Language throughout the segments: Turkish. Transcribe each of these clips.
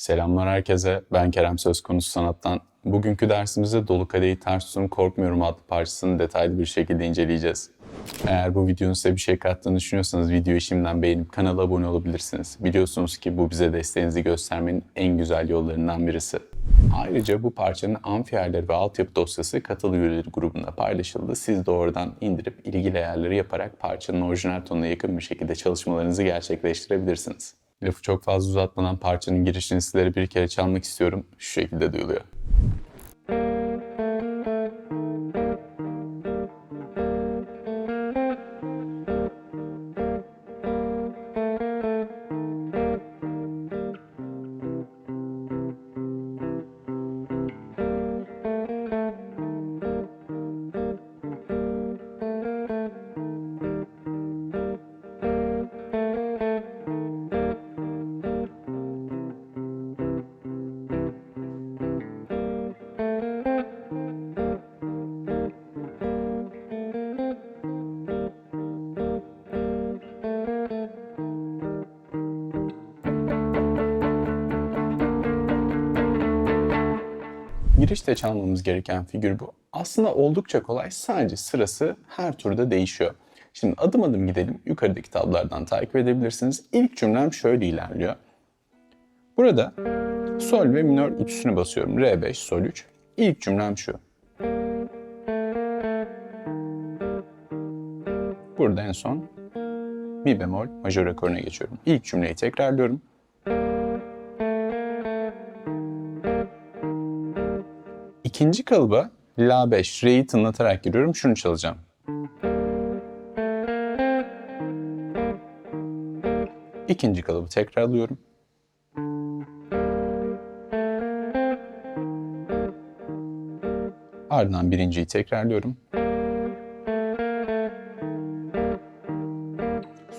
Selamlar herkese. Ben Kerem Söz Konusu Sanat'tan. Bugünkü dersimizde Dolu Kadehi Ters Tutun Korkmuyorum adlı parçasını detaylı bir şekilde inceleyeceğiz. Eğer bu videonun size bir şey kattığını düşünüyorsanız videoyu şimdiden beğenip kanala abone olabilirsiniz. Biliyorsunuz ki bu bize desteğinizi göstermenin en güzel yollarından birisi. Ayrıca bu parçanın amfi ayarları ve altyapı dosyası katıl üyeleri grubunda paylaşıldı. Siz de oradan indirip ilgili ayarları yaparak parçanın orijinal tonuna yakın bir şekilde çalışmalarınızı gerçekleştirebilirsiniz. Lafı çok fazla uzatmadan parçanın girişini sizlere bir kere çalmak istiyorum. Şu şekilde duyuluyor. Girişte çalmamız gereken figür bu. Aslında oldukça kolay. Sadece sırası her turda değişiyor. Şimdi adım adım gidelim. Yukarıdaki tablardan takip edebilirsiniz. İlk cümlem şöyle ilerliyor. Burada sol ve minör ütüsünü basıyorum. R5, sol 3. İlk cümlem şu. Burada en son mi bemol majör akoruna geçiyorum. İlk cümleyi tekrarlıyorum. İkinci kalıba La 5, Re'yi tınlatarak giriyorum. Şunu çalacağım. İkinci kalıbı tekrarlıyorum. Ardından birinciyi tekrarlıyorum.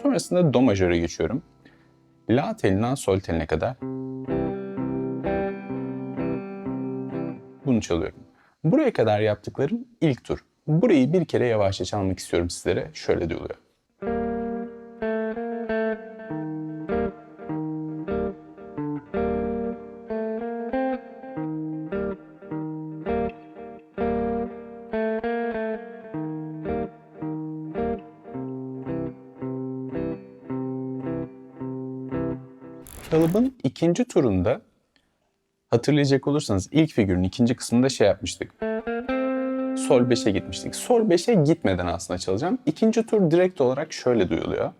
Sonrasında Do majöre geçiyorum. La telinden sol teline kadar bunu çalıyorum. Buraya kadar yaptıklarım ilk tur. Burayı bir kere yavaşça çalmak istiyorum sizlere. Şöyle de oluyor. Kalıbın ikinci turunda Hatırlayacak olursanız ilk figürün ikinci kısmında şey yapmıştık. Sol 5'e gitmiştik. Sol 5'e gitmeden aslında çalacağım. İkinci tur direkt olarak şöyle duyuluyor.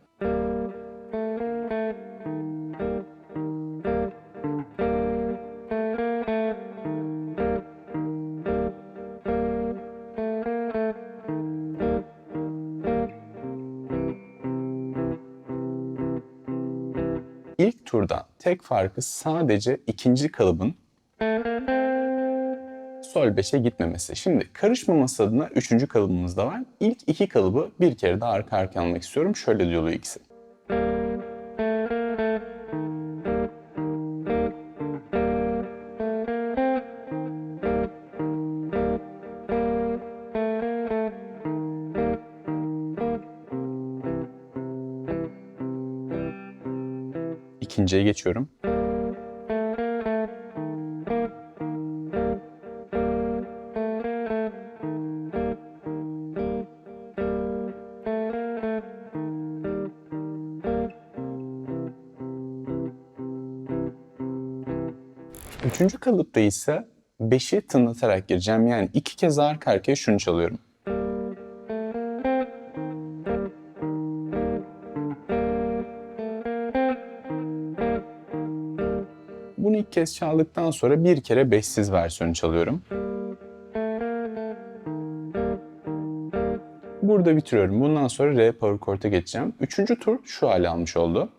İlk turdan tek farkı sadece ikinci kalıbın sol 5'e gitmemesi. Şimdi karışmaması adına üçüncü kalıbımız da var. İlk iki kalıbı bir kere daha arka arkaya almak istiyorum. Şöyle diyor ikisi. İkinciye geçiyorum. Üçüncü kalıpta ise 5'i tınlatarak gireceğim. Yani iki kez arka arkaya şunu çalıyorum. Bunu ilk kez çaldıktan sonra bir kere beşsiz versiyonu çalıyorum. Burada bitiriyorum. Bundan sonra R power chord'a geçeceğim. Üçüncü tur şu hale almış oldu.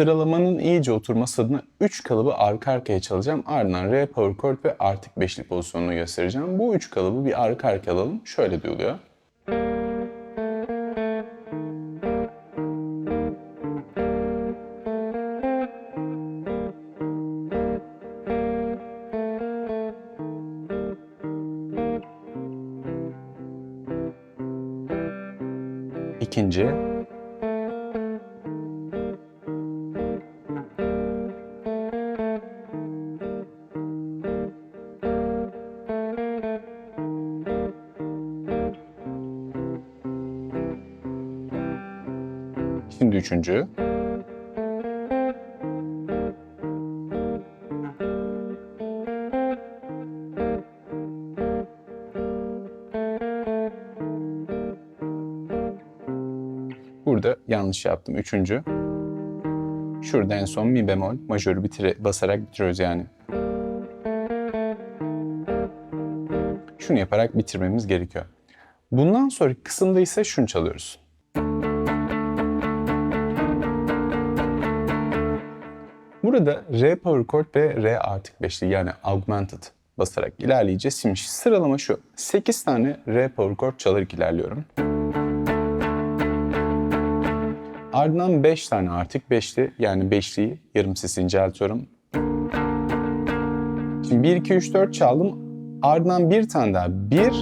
Sıralamanın iyice oturması adına 3 kalıbı arka arkaya çalacağım. Ardından R, power chord ve artık beşli pozisyonunu göstereceğim. Bu 3 kalıbı bir arka arkaya alalım. Şöyle duyuluyor. İkinci, Şimdi üçüncü. Burada yanlış yaptım. Üçüncü. Şurada en son mi bemol majörü bitire, basarak bitiriyoruz yani. Şunu yaparak bitirmemiz gerekiyor. Bundan sonraki kısımda ise şunu çalıyoruz. Burada R power chord ve R artık beşli yani augmented basarak ilerleyeceğiz. Sıralama şu. 8 tane R power chord çalarak ilerliyorum. Ardından 5 tane artık beşli yani beşliyi yarım ses inceltiyorum. Şimdi 1, 2, 3, 4 çaldım. Ardından bir tane daha 1, 2,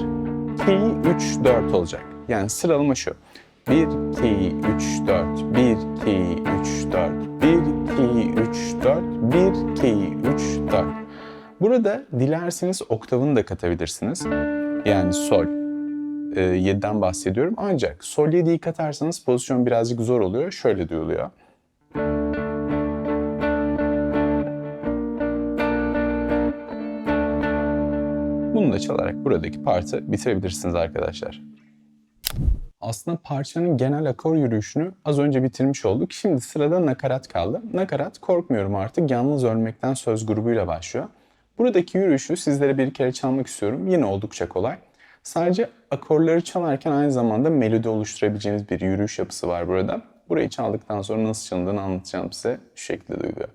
3, 4 olacak. Yani sıralama şu. 1, 2, 3, 4, 1, 2, 3, 4, 1, 2, 3, 4, 1, 2, 3, 4. Burada dilerseniz oktavını da katabilirsiniz. Yani sol, 7'den bahsediyorum. Ancak sol 7'yi katarsanız pozisyon birazcık zor oluyor. Şöyle duyuluyor. Bunu da çalarak buradaki partı bitirebilirsiniz arkadaşlar. Aslında parçanın genel akor yürüyüşünü az önce bitirmiş olduk. Şimdi sırada nakarat kaldı. Nakarat korkmuyorum artık yalnız ölmekten söz grubuyla başlıyor. Buradaki yürüyüşü sizlere bir kere çalmak istiyorum. Yine oldukça kolay. Sadece akorları çalarken aynı zamanda melodi oluşturabileceğiniz bir yürüyüş yapısı var burada. Burayı çaldıktan sonra nasıl çalındığını anlatacağım size şu şekilde duyuluyor.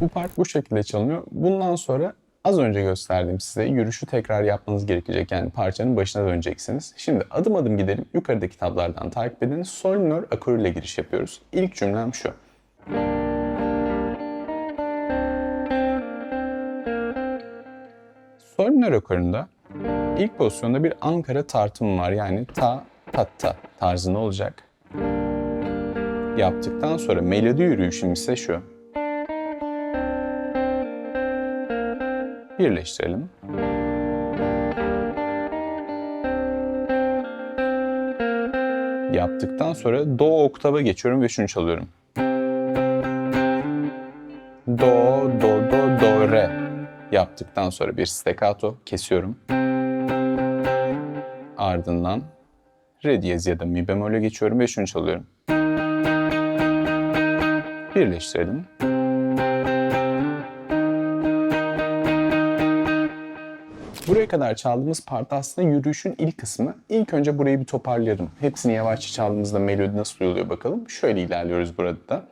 Bu part bu şekilde çalınıyor. Bundan sonra az önce gösterdiğim size yürüyüşü tekrar yapmanız gerekecek. Yani parçanın başına döneceksiniz. Şimdi adım adım gidelim. Yukarıdaki tablardan takip edin. Sol minör akoruyla giriş yapıyoruz. İlk cümlem şu. Sol minör akorunda ilk pozisyonda bir Ankara tartımı var. Yani ta ta ta tarzında olacak. Yaptıktan sonra melodi yürüyüşüm ise şu. Birleştirelim. Yaptıktan sonra do oktava geçiyorum ve şunu çalıyorum. Do, do, do, do, re. Yaptıktan sonra bir staccato kesiyorum. Ardından re diyez ya da mi bemole geçiyorum ve şunu çalıyorum. Birleştirelim. Buraya kadar çaldığımız part aslında yürüyüşün ilk kısmı. İlk önce burayı bir toparlayalım. Hepsini yavaşça çaldığımızda melodi nasıl duyuluyor bakalım. Şöyle ilerliyoruz burada da.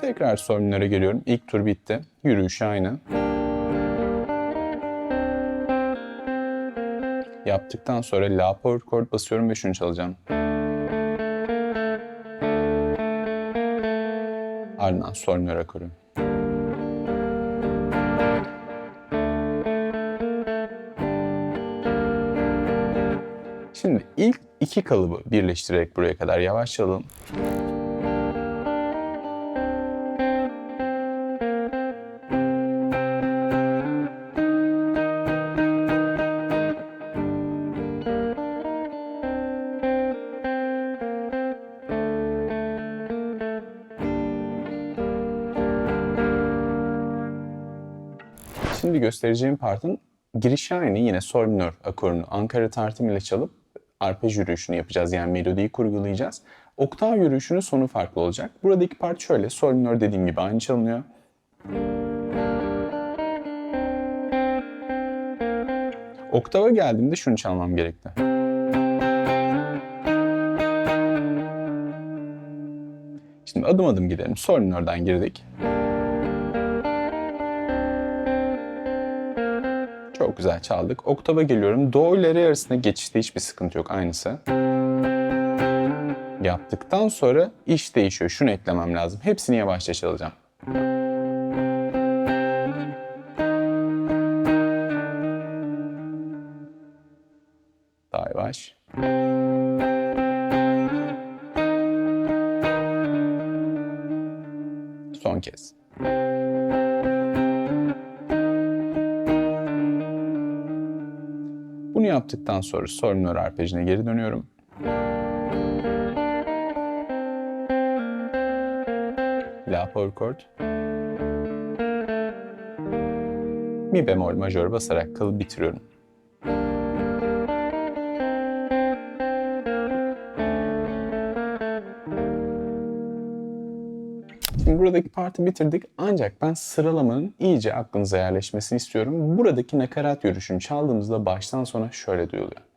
Tekrar sol geliyorum. İlk tur bitti. Yürüyüş aynı. Yaptıktan sonra La power chord basıyorum ve şunu çalacağım. Ardından sol minör. Şimdi ilk iki kalıbı birleştirerek buraya kadar yavaş. Göstereceğim partın girişi aynı. Yine sol minör akorunu Ankara tartım ile çalıp arpej yürüyüşünü yapacağız. Yani melodiyi kurgulayacağız. Oktav yürüyüşünün sonu farklı olacak. Buradaki part şöyle. Sol minör dediğim gibi aynı çalınıyor. Oktava geldiğimde şunu çalmam gerekti. Şimdi adım adım gidelim. Sol minörden girdik. Güzel çaldık. Oktava geliyorum. Do ile re arasında geçişte hiçbir sıkıntı yok. Aynısı. Yaptıktan sonra iş değişiyor. Şunu eklemem lazım. Hepsini yavaşça çalacağım. Yaptıktan sonra sol arpejine geri dönüyorum. La power chord. Mi bemol majör basarak kalıp bitiriyorum. Buradaki parti bitirdik ancak ben sıralamanın iyice aklınıza yerleşmesini istiyorum. Buradaki nakarat yürüyüşünü çaldığımızda baştan sona şöyle duyuluyor.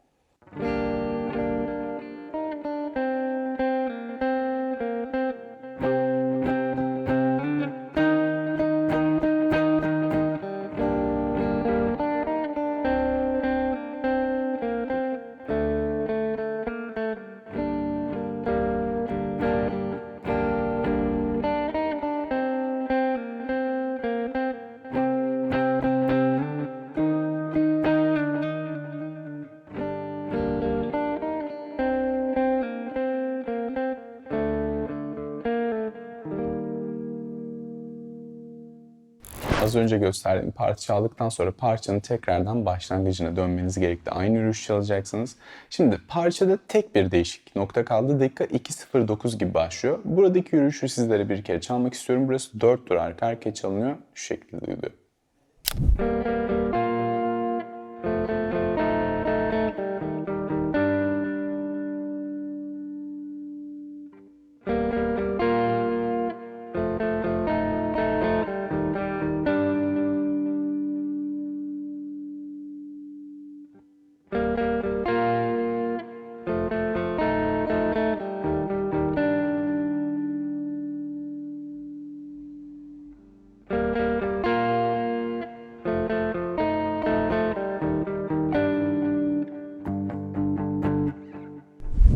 Az önce gösterdiğim parça çaldıktan sonra parçanın tekrardan başlangıcına dönmeniz gerekti. Aynı yürüyüş çalacaksınız. Şimdi parçada tek bir değişik nokta kaldı. Dakika 2.09 gibi başlıyor. Buradaki yürüyüşü sizlere bir kere çalmak istiyorum. Burası 4 tur arka arkaya çalınıyor. Şu şekilde duyuluyor.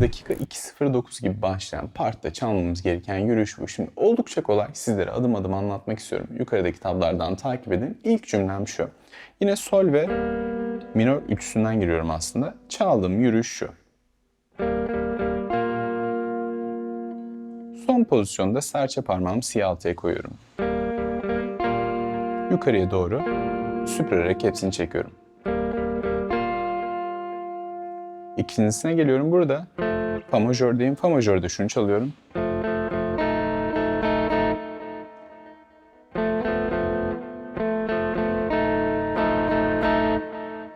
Dakika 2.09 gibi başlayan partta çalmamız gereken yürüyüş bu. Şimdi oldukça kolay. Sizlere adım adım anlatmak istiyorum. Yukarıdaki tablardan takip edin. İlk cümlem şu. Yine sol ve minör üçlüsünden giriyorum aslında. Çaldığım yürüyüş şu. Son pozisyonda serçe parmağımı siyah altıya koyuyorum. Yukarıya doğru süpürerek hepsini çekiyorum. İkincisine geliyorum burada. Fa majördeyim. Fa majörde şunu çalıyorum.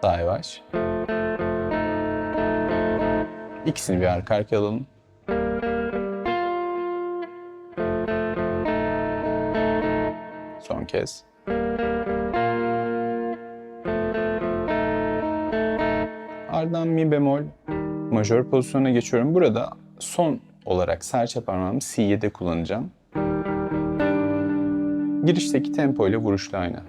Daha yavaş. İkisini bir arka arkaya alalım. Son kez. Ardından mi bemol majör pozisyona geçiyorum. Burada son olarak serçe parmağımı C'de kullanacağım. Girişteki tempo ile vuruşlu aynı.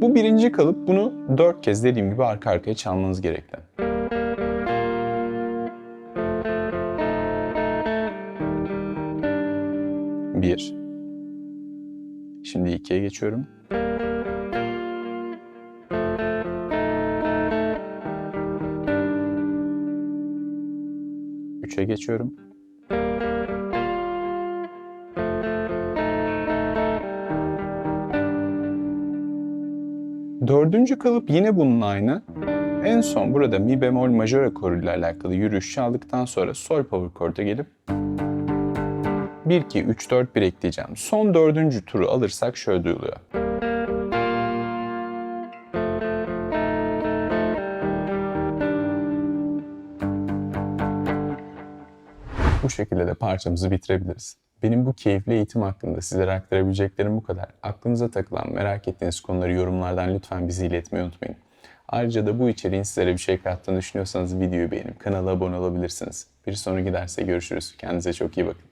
Bu birinci kalıp bunu dört kez dediğim gibi arka arkaya çalmanız gerekli. Bir. Şimdi ikiye geçiyorum. Üçe geçiyorum. Dördüncü kalıp yine bunun aynı. En son burada mi bemol majör akoruyla alakalı yürüyüş çaldıktan sonra sol power chord'a gelip 1, 2, 3, 4, 1 ekleyeceğim. Son dördüncü turu alırsak şöyle duyuluyor. Bu şekilde de parçamızı bitirebiliriz. Benim bu keyifli eğitim hakkında sizlere aktarabileceklerim bu kadar. Aklınıza takılan, merak ettiğiniz konuları yorumlardan lütfen bizi iletmeyi unutmayın. Ayrıca da bu içeriğin sizlere bir şey kattığını düşünüyorsanız videoyu beğenip kanala abone olabilirsiniz. Bir sonraki derste görüşürüz. Kendinize çok iyi bakın.